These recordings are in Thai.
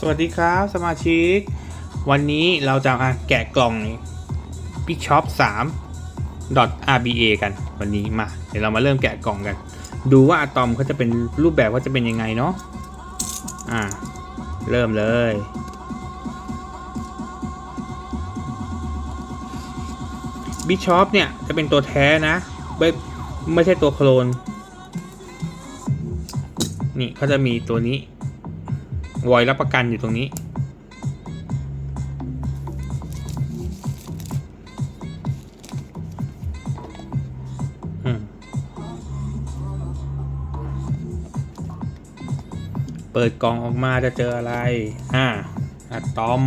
สวัสดีครับสมาชิก วันนี้เราจะมาแกะกล่อง Bishop 3 RBA กันวันนี้มา เดี๋ยวเรามาเริ่มแกะกล่องกัน ดูว่าอะตอมเขาจะเป็นรูปแบบเขาจะเป็นยังไงเนาะอ่า เริ่มเลย บิชอปเนี่ย จะเป็นตัวแท้นะ ไม่ไม่ใช่ตัวโคลน นี่เขาจะมีตัวนี้ วอยรับประกันอยู่ตรงนี้ เปิดกล่องออกมาจะเจออะไร อ่าอะตอม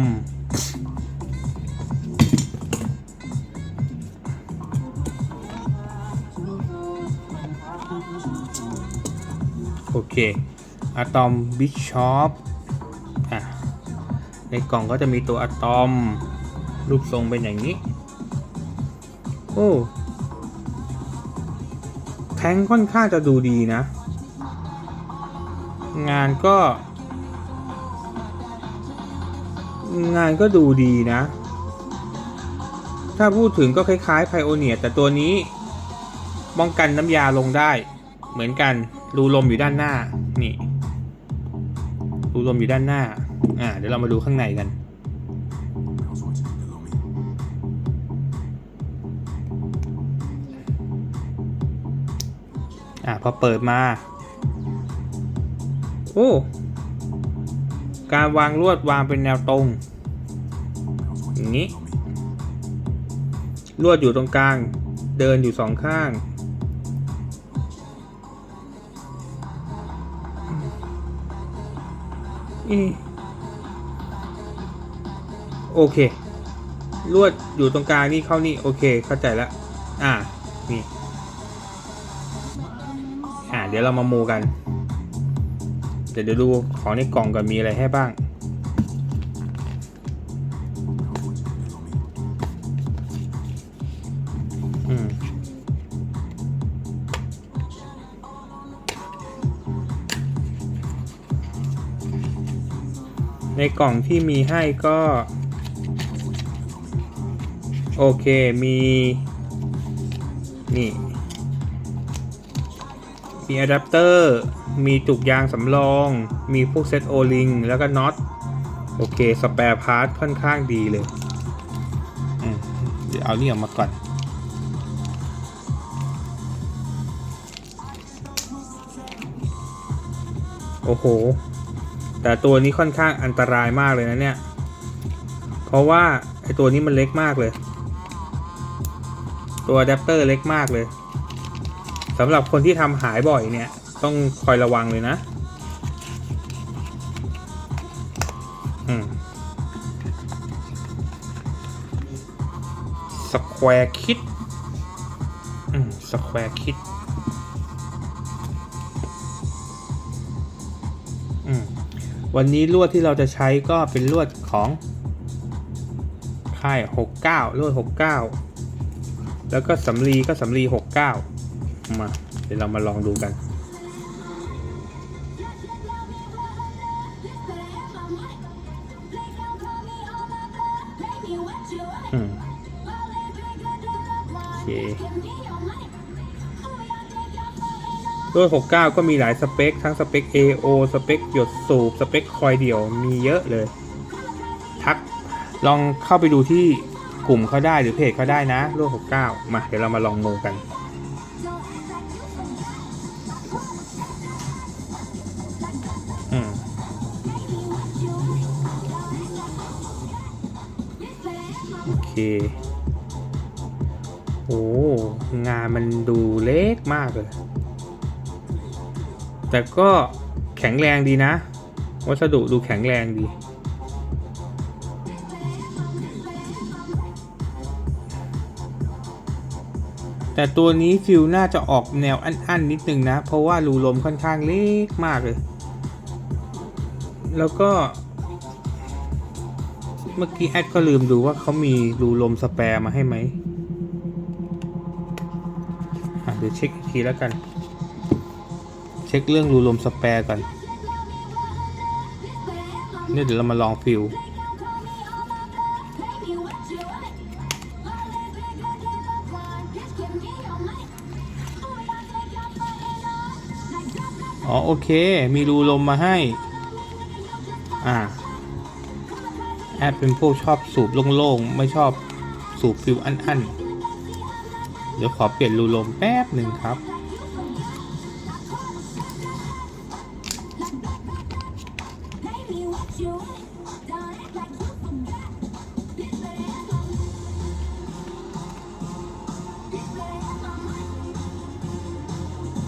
โอเคอะตอม บิชอป ในกล่องก็จะมีตัวอะตอม รูปทรงเป็นอย่างนี้ โอ้ แทงค่อนข้างจะดูดีนะ งานก็ งานก็ดูดีนะ ถ้าพูดถึงก็คล้ายๆไพโอเนียแต่ตัวนี้ป้องกันน้ำยาลงได้ เหมือนกันรูลมอยู่ด้านหน้า นี่รูลมอยู่ด้านหน้า อ่าเดี๋ยวเรามาดูข้างในกัน อ่าพอเปิดมา โอ้ การวางลวดวางเป็นแนวตรง อย่างนี้ ลวดอยู่ตรงกลาง เดินอยู่สองข้างอืม โอเค ลวดอยู่ตรงกลางนี่เข้านี่โอเค เข้าใจแล้วอ่านี่อ่าเดี๋ยวเรามาโมกัน เดี๋ยวเดี๋ยวดูของในกล่องก่อนมีอะไรให้บ้างอืมในกล่องที่มีให้ก็ โอเคมี นี่ มีอะแดปเตอร์ มีจุกยางสำรอง มีพวกเซตโอลิง แล้วก็น็อต โอเค สแปร์พาร์ทค่อนข้างดีเลยอืมเดี๋ยวเอานี่ออกมาก่อนโอ้โห แต่ตัวนี้ค่อนข้างอันตรายมากเลยนะเนี่ย เพราะว่าไอตัวนี้มันเล็กมากเลย ตัวอะแดปเตอร์เล็กมากเลยสำหรับคนที่ทำหายบ่อยเนี่ย ต้องคอยระวังเลยนะสแควร์คิดสแควร์คิดวันนี้ลวดที่เราจะใช้ก็เป็นลวดของค่าย 69ลวด 69 แล้วก็สำลีก็สำลี69มา เดี๋ยวเรามาลองดูกันอืมโอเคด้วย 69 ก็มีหลายสเปค ทั้งสเปค AO สเปค หยดสูบ สเปคคอยเดี่ยว มีเยอะเลย ทักลองเข้าไปดูที่ กลุ่มเขาได้หรือเพจเขาได้นะรุ่น69 มาเดี๋ยวเรามาลองโมกัน อืมโอเค โอ้ งานมันดูเล็กมากเลย แต่ก็แข็งแรงดีนะ วัสดุดูแข็งแรงดี แต่ตัวนี้ฟิลน่าจะออกแนวอั้นๆนิดนึงนะ เพราะว่ารูลมค่อนข้างเล็กมากเลย แล้วก็ เมื่อกี้แอดก็ลืมดูว่าเขามีรูลมสแปร์มาให้ไหมเดี๋ยวเช็คอีกทีแล้วกัน เช็คเรื่องรูลมสแปร์ก่อนเนี่ยเดี๋ยวเรามาลองฟิล อ๋อโอเค มีรูลมมาให้ อ่า แอดเป็นพวกชอบสูบโล่งๆ ไม่ชอบสูบฟิลอันๆ เดี๋ยวขอเปลี่ยนรูลมแป๊บหนึ่งครับ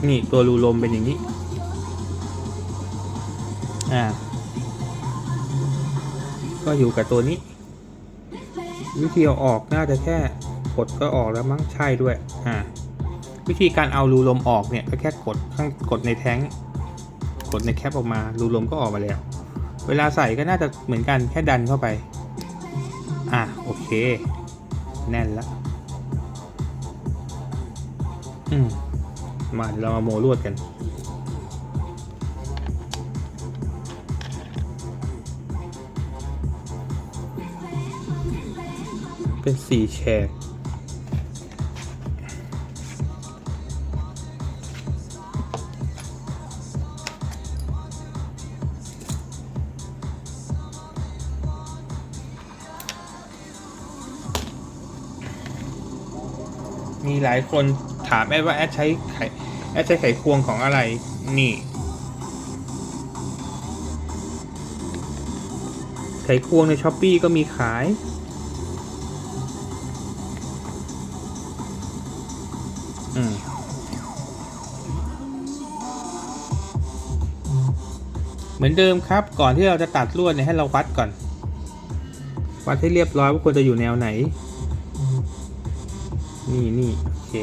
นี่ตัวรูลมเป็นอย่างนี้ ก็อยู่กับตัวนี้ วิธีเอาออกน่าจะแค่กดก็ออกแล้วมั้งใช่ด้วยอ่าวิธีการเอารูลมออกเนี่ยก็แค่กดข้างกดในแท้งกดในแคปออกมารูลมก็ออกมาแล้ว เวลาใส่ก็น่าจะเหมือนกันแค่ดันเข้าไป อะโอเค แน่นละอืมมาเดี๋ยวเรามาโมลวดกัน เป็นสี่แฉกมีหลายคนถามแอดว่าแอดใช้ไขแอดใช้ไขควงของอะไร นี่ ไขควงในช้อปปีก็มีขาย เหมือนเดิมครับ ก่อนที่เราจะตัดลวดเนี่ยให้เราวัดก่อน วัดให้เรียบร้อยว่าควรจะอยู่แนวไหน นี่นี่โอเค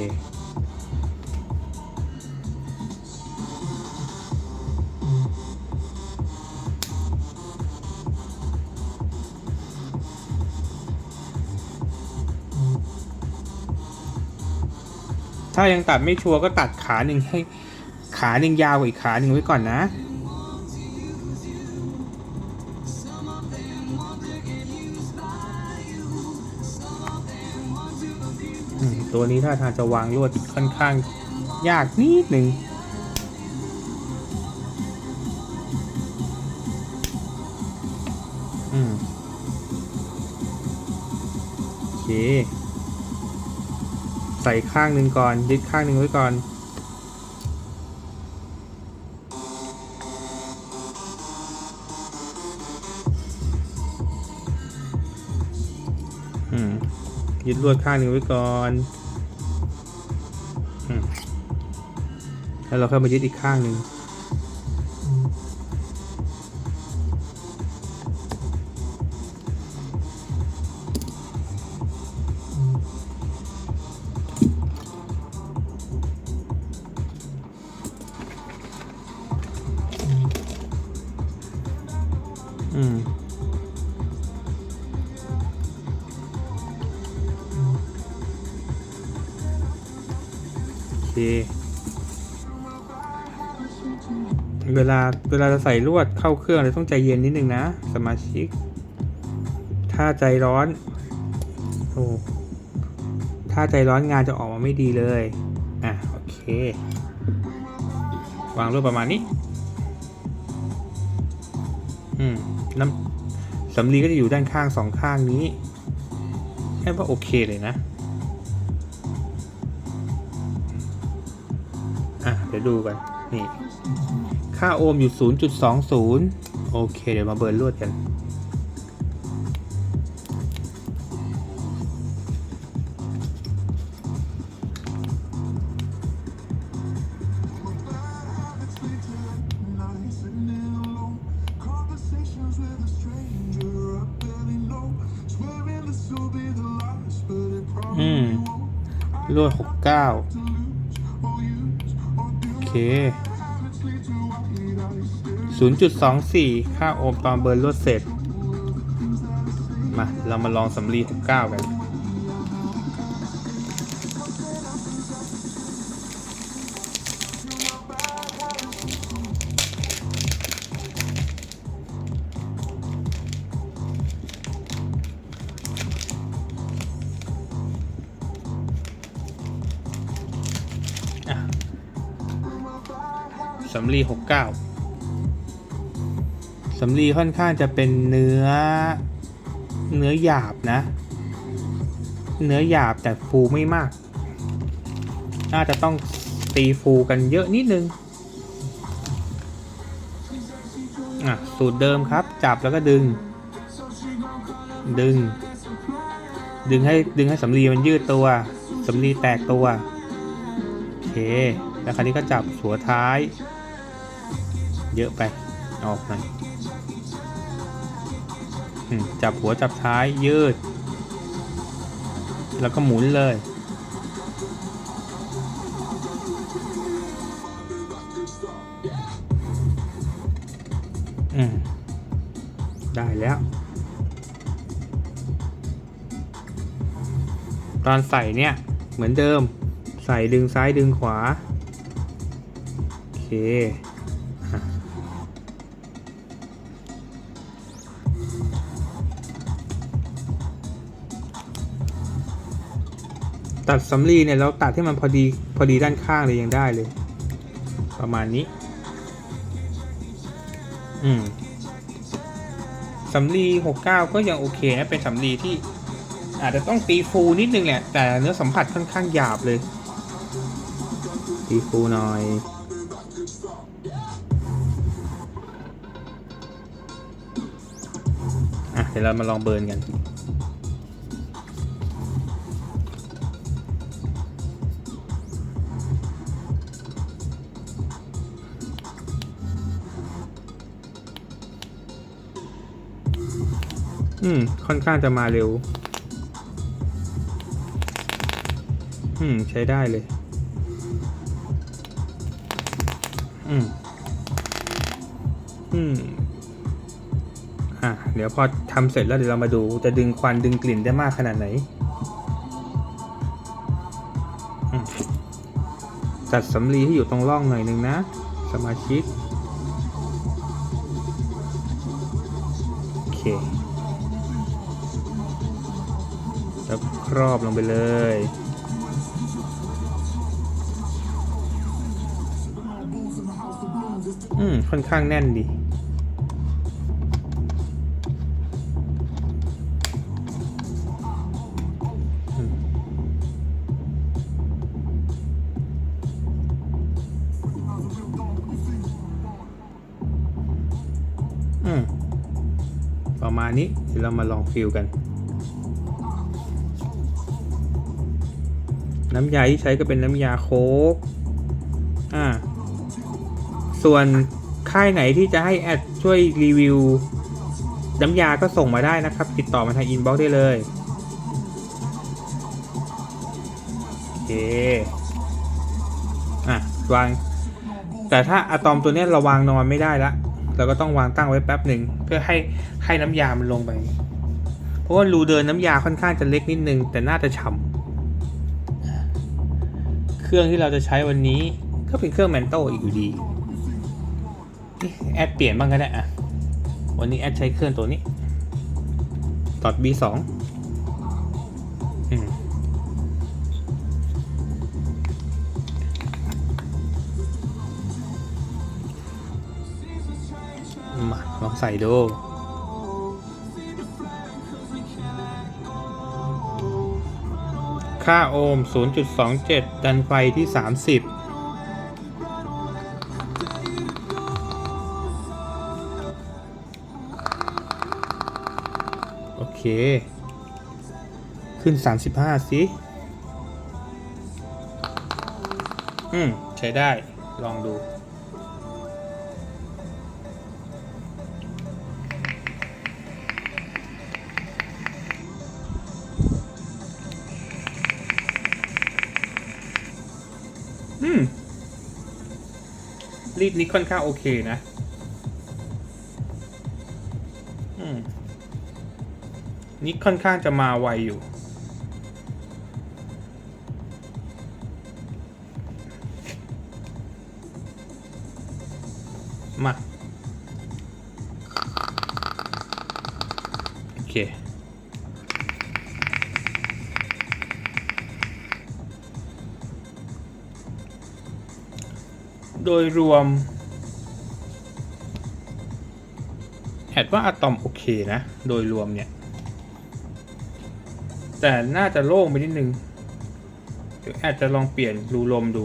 ถ้ายังตัดไม่ชัวร์ก็ตัดขาหนึ่งให้ขาหนึ่งยาวกว่าอีกขาหนึ่งไว้ก่อนนะ ตัวนี้ถ้าทางจะวางลวดค่อนข้างยากนิดหนึ่งอืมโอเค ใส่ข้างหนึ่งก่อน ยึดข้างหนึ่งไว้ก่อนอืมยึดลวดข้างหนึ่งไว้ก่อน แล้วเราค่อยมายึดอีกข้างหนึ่ง เคเวลาเวลาจะใส่ลวดเข้าเครื่องเราต้องใจเย็นนิดนึงนะ สมาชิก ถ้าใจร้อนโอ้ถ้าใจร้อนงานจะออกมาไม่ดีเลย อะ โอเค วางลวดประมาณนี้ อืมน้ำสำลีก็จะอยู่ด้านข้างสองข้างนี้แค่ว่าโอเคเลยนะ เดี๋ยวดูกัน นี่ ค่าโอห์มอยู่ 0.20 โอเค เดี๋ยวมาเบิร์ลวดกัน อืมลวด 69 เค habits lead to white I stare. 0.24 ค่าโอห์มตอนเบิร์นลวดเสร็จ มา เรามาลองสำลี 69 กัน สำลีหกเก้าสำลีค่อนข้างจะเป็นเนื้อ เนื้อหยาบนะ เนื้อหยาบแต่ฟูไม่มาก น่าจะต้องตีฟูกันเยอะนิดนึงอะสูตรเดิมครับ จับแล้วก็ดึง ดึง ดึงให้ดึงให้สำลีมันยืดตัวสำลีแตกตัว โอเค แล้วคราวนี้ก็จับหัวท้าย เยอะไปออกหน่อยจับหัวจับท้ายยืด แล้วก็หมุนเลย อืม ได้แล้ว ตอนใส่เนี่ย เหมือนเดิม ใส่ดึงซ้ายดึงขวา โอเค ตัดสำลีเนี่ยเราตัดให้มันพอดีพอดีด้านข้างเลยยังได้เลย ประมาณนี้ อืมสำลี69 ก็ยังโอเคนะเป็นสำลีที่ อาจจะต้องตีฟูนิดนึงแหละ แต่เนื้อสัมผัสค่อนข้างหยาบเลย ตีฟูหน่อย อะเดี๋ยวเรามาลองเบิร์นกัน อืม ค่อนข้างจะมาเร็ว อืม ใช้ได้เลย อืม อืม อะ เดี๋ยวพอทำเสร็จแล้วเดี๋ยวเรามาดูจะดึงควันดึงกลิ่นได้มากขนาดไหน จัดสำลีที่อยู่ตรงร่องหน่อยหนึ่งนะ สมาชิก โอเค แล้วครอบลงไปเลยอืมค่อนข้างแน่นดีอืมประมาณนี้เดี๋ยวเรามาลองฟิลกัน น้ำยาที่ใช้ก็เป็นน้ำยาโค้กอ่าส่วนค่ายไหนที่จะให้แอดช่วยรีวิวน้ำยาก็ส่งมาได้นะครับ ติดต่อมาทางอินบ็อกซ์ได้เลยโอเคอะวาง แต่ถ้าอะตอมตัวนี้เราวางนอนไม่ได้ละเราก็ต้องวางตั้งไว้แป๊บหนึ่งเพื่อให้ให้น้ำยามันลงไป เพราะว่ารูเดินน้ำยาค่อนข้างจะเล็กนิดนึง แต่น่าจะฉ่ำ เครื่องที่เราจะใช้วันนี้ ก็เป็นเครื่องแมนโตอีกอยู่ดีนี่แอดเปลี่ยนบ้างก็ได้อะวันนี้แอดใช้เครื่องตัวนี้ตอด B2 อืมมาลองใส่ดู ค่าโอห์ม 0.27 ดันไฟที่ 30โอเค ขึ้น 35 สิ อืม ใช้ได้ ลองดู รีดนี้ค่อนข้างโอเคนะนี่ค่อนข้างจะมาไวอยู่ โดยรวม แอดว่าอะตอมโอเคนะ โดยรวมเนี่ย แต่น่าจะโล่งไปนิดนึงเดี๋ยวแอดจะลองเปลี่ยนรูลมดู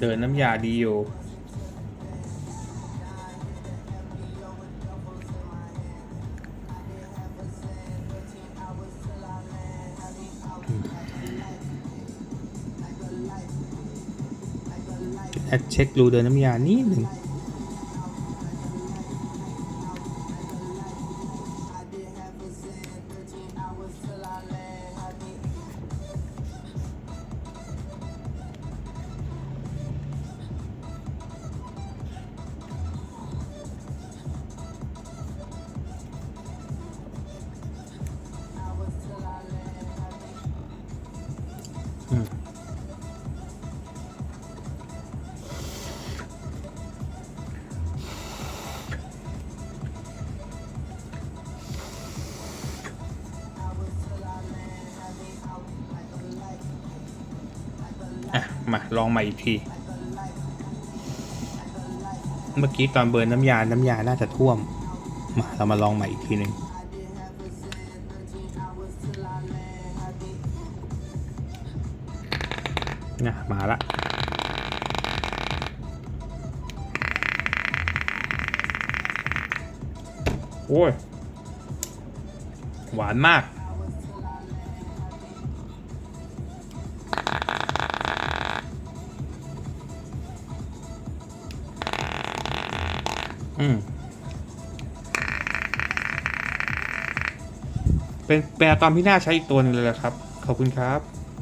เดินน้ำยาดีอยู่ เช็ครูเดินน้ำยานิดหนึ่งอืม มาลองใหม่อีกที เมื่อกี้ตอนเบิร์นน้ำยา น้ำยาน่าจะท่วม มาเรามาลองใหม่อีกทีหนึ่งนะมาละโอ้ย หวานมาก เป็นเป็นอะตอมที่น่าใช้อีกตัวหนึ่งเลยแหละครับ ขอบคุณครับ